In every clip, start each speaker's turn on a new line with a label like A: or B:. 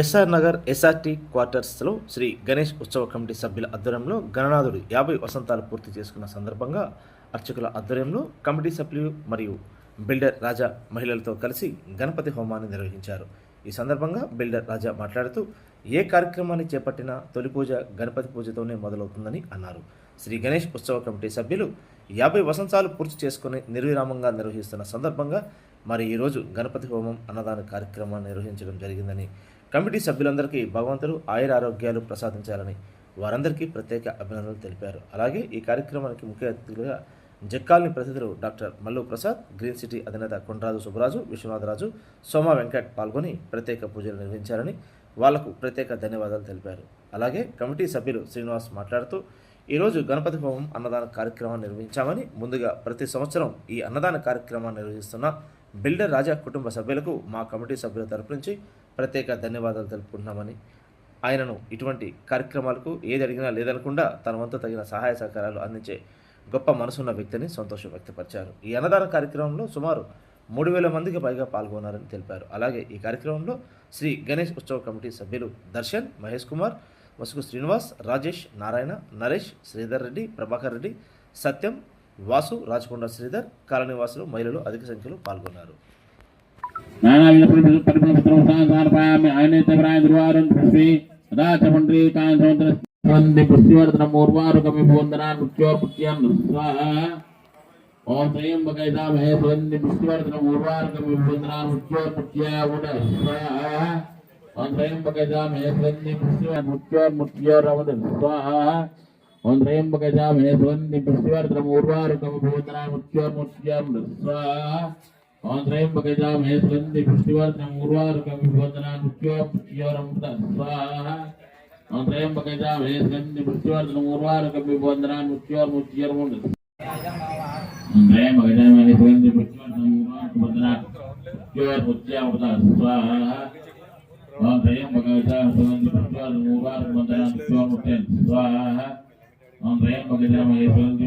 A: SR Nagar SRT క్వార్టర్స్లో శ్రీ గణేష్ ఉత్సవ committee సభ్యుల ఆధ్వర్యంలో గణనాథుడు యాభై వసంతాలు పూర్తి చేసుకున్న సందర్భంగా అర్చకుల ఆధ్వర్యంలో కమిటీ సభ్యులు మరియు బిల్డర్ రాజా మహిళలతో కలిసి గణపతి హోమాన్ని నిర్వహించారు. ఈ సందర్భంగా బిల్డర్ రాజా మాట్లాడుతూ ఏ కార్యక్రమాన్ని చేపట్టినా తొలి పూజ గణపతి పూజతోనే మొదలవుతుందని అన్నారు. శ్రీ గణేష్ ఉత్సవ కమిటీ సభ్యులు యాభై వసంతాలు పూర్తి చేసుకుని నిర్విరామంగా నిర్వహిస్తున్న సందర్భంగా మరి ఈరోజు గణపతి హోమం అన్నదాన కార్యక్రమాన్ని నిర్వహించడం జరిగిందని కమిటీ సభ్యులందరికీ భగవంతుడు ఆయుర ఆరోగ్యాలు ప్రసాదించాలని వారందరికీ ప్రత్యేక అభినందనలు తెలిపారు. అలాగే ఈ కార్యక్రమానికి ముఖ్య అతిథులుగా జక్కాలని ప్రతినిధులు doctor Mallu Prasad green city అధినేత కొండరాజు సుబ్బరాజు విశ్వనాథరాజు సోమ వెంకట్ పాల్గొని ప్రత్యేక పూజలు నిర్వహించారని వాళ్ళకు ప్రత్యేక ధన్యవాదాలు తెలిపారు. అలాగే కమిటీ సభ్యులు శ్రీనివాస్ మాట్లాడుతూ ఈరోజు గణపతి హోమం అన్నదాన కార్యక్రమాన్ని నిర్వహించామని ముందుగా ప్రతి సంవత్సరం ఈ అన్నదాన కార్యక్రమాన్ని నిర్వహిస్తున్న బిల్డర్ రాజా కుటుంబ సభ్యులకు మా కమిటీ సభ్యుల తరపు నుంచి ప్రత్యేక ధన్యవాదాలు తెలుపుకుంటున్నామని. ఆయనను ఇటువంటి కార్యక్రమాలకు ఏది అడిగినా లేదనకుండా తన వంతు తగిన సహాయ సహకారాలు అందించే గొప్ప మనసున్న వ్యక్తిని సంతోషం వ్యక్తపరిచారు. ఈ అన్నదాన కార్యక్రమంలో సుమారు మూడు వేల మందికి పైగా పాల్గొన్నారని తెలిపారు. అలాగే ఈ కార్యక్రమంలో శ్రీ గణేష్ ఉత్సవ కమిటీ సభ్యులు దర్శన్ మహేష్ కుమార్ మసుకు శ్రీనివాస్ రాజేష్ నారాయణ నరేష్ శ్రీధర్ రెడ్డి ప్రభాకర్ రెడ్డి సత్యం వాసు రాచకొండ శ్రీధర్ కాలనీవాసులు మహిళలు అధిక సంఖ్యలో పాల్గొన్నారు
B: ఓం త్రయం బకైదా పుష్టివర్ధనం ఊర్వారుకమి భూందనాన్ స్వాహ ఓం పుష్టివర్ధనం ముఖ్యోర్ముఖ్యోరవద స్వాహ ఓం త్రయం బకైదా మహే వంది పుష్టివర్ధనం ఊర్వారుకమి భూందనాన్ ముఖ్యోర్ముఖ్యం స్వాహ ఓం త్రయం బకైదా మహే వంది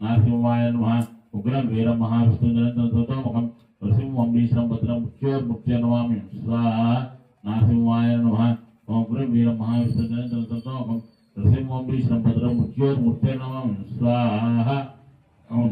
B: नाशिवाय नमः उग्रं वीरं महाविष्णु निरन्तं सुतोमुखं ऋषिमं वीश्वरं भद्रं मुख्योर्मुख्य नमामि स्वाहा नाशिवाय नमः उग्रं वीरं महाविष्णु निरन्तं सुतोमुखं ऋषिमं वीश्वरं भद्रं मुख्योर्मुख्य नमामि स्वाहा ॐ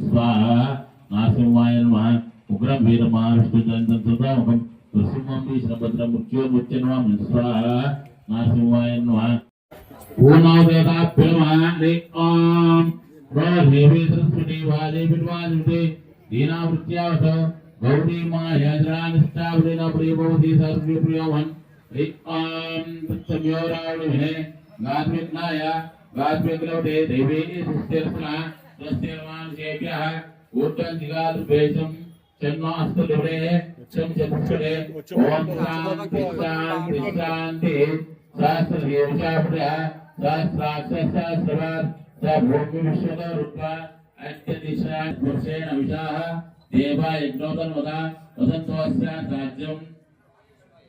B: स्वाहा ఉగ్రం వీర మహావిష్ణు నిరంతర సర్వం నృసింహం భీషణం భద్రం ముఖ్యోర్ ముఖ్య నమామి స్వాహ నారసింహాయ నమ ఉగ్రం వీర మహావిష్ణు నిరంతర సర్వం నృసింహం భీషణం భద్రం ముఖ్యోర్ ముఖ్య నమామి స్వాహ నారసింహాయ నమ ఉగ్రం వీర మహావిష్ణు నిరంతర సర్వం నృసింహం భీషణం భద్రం ముఖ్యోర్ ముఖ్య నమామి స్వాహ ఓం నారసింహాయ నమ ఉగ్రం వీర మహావిష్ణునంతర సదాపం నృసింహం భీషమధ్యం ముత్యోముత్యనామం స్వాహ నారసింహాయ నమ ఉగ్రం వీర మహావిష్ణునంతర సదాపం నృసింహం భీషమభద్రం ముత్యోముత్యనామం స్వాహ నారసింహాయ నమ పూర్ణోదేవాభ్యో మహాండి ఓం దేవి సరస్వతి వాదే బిడ్వాదితే దీనావృత్యావత గౌరీ మాయాజరానిష్టావృణ ప్రియభవతి సర్వే ప్రియవన్ ఓం తత్సమ్యోరావృణే గాత్మిజ్ఞాయ గాత్మిగ్లవతే దేవీ సుస్థిర్స్నా స్వస్తిర్మానుషేభ్యः ఊర్ధ్వం దిగాదుపేశం చన్మాస్తలుడే చం చతుష్డే ఓం శాంతి శాంతి శాంతి స భూమి అత్యదిశా పురుషేణ దేవా వసంతోస్య రాజ్యం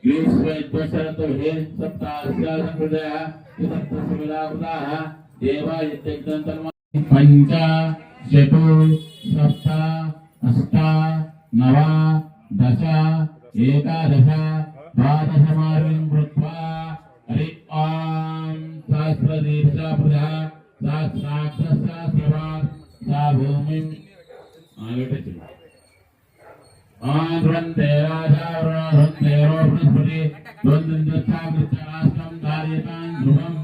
B: గ్రీష్మేశ్వరంతో హే సప్తాస్యాసంకృతయ సప్తసమిలావృతాः దేవా యజ్ఞంతన్వ పంచ చతు షష్ట అష్ట నవ దశ ఏకాదశ ద్వాదశమార్గం కృత్వా హరి ఓం సహస్ర దేశాపృజ సా భూమిం ఆగటచ్చు ఆంధ్రంతే రాజావృంతే ధ్రువం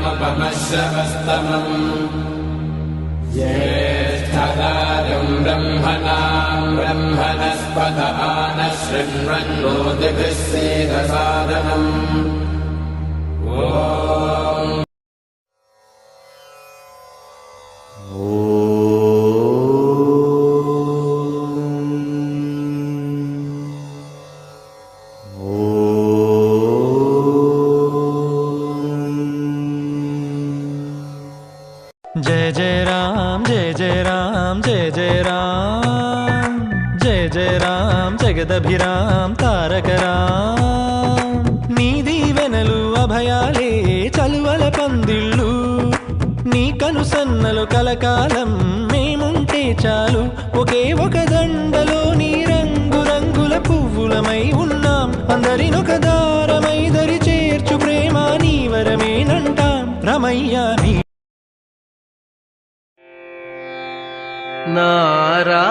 C: श्रमस्तमम् ज्येष्ठदारम् ब्रह्मणाम् ब्रह्मणः स्पदानश्रह्मोदकशेदसाधनम् ओ
D: జయ జయ రామ్ జయ జయ రామ్ జయ జయ రామ్ జయ జయ రామ్ జగదభిరామ్ తారక రామ్. నీది వెనలు అభయాలే చలువల పందిళ్ళు. నీ కనుసన్నలు కలకాలం మేముంటే చాలు. ఒకే ఒక దండలో నీ రంగురంగుల పువ్వులమై ఉన్నాం. అందరినొకదా నారాయణ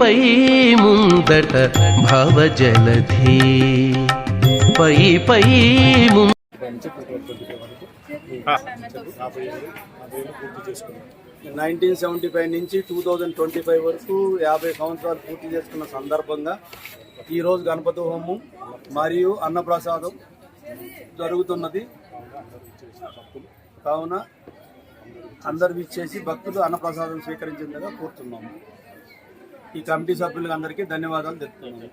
D: పై ముందట భవజలధి. పై పై ముంద
E: నైన్టీన్ సెవెంటీ ఫైవ్ నుంచి టూ థౌజండ్ ట్వంటీ ఫైవ్ వరకు యాభై సంవత్సరాలు పూర్తి చేసుకున్న సందర్భంగా ఈరోజు గణపతి హోమం మరియు అన్నప్రసాదం జరుగుతున్నది. కావున అందరు విచ్చేసి భక్తులు అన్నప్రసాదం స్వీకరించిందిగా కోరుతున్నాము. ఈ కమిటీ సభ్యులందరికీ ధన్యవాదాలు తెలుపుతున్నాము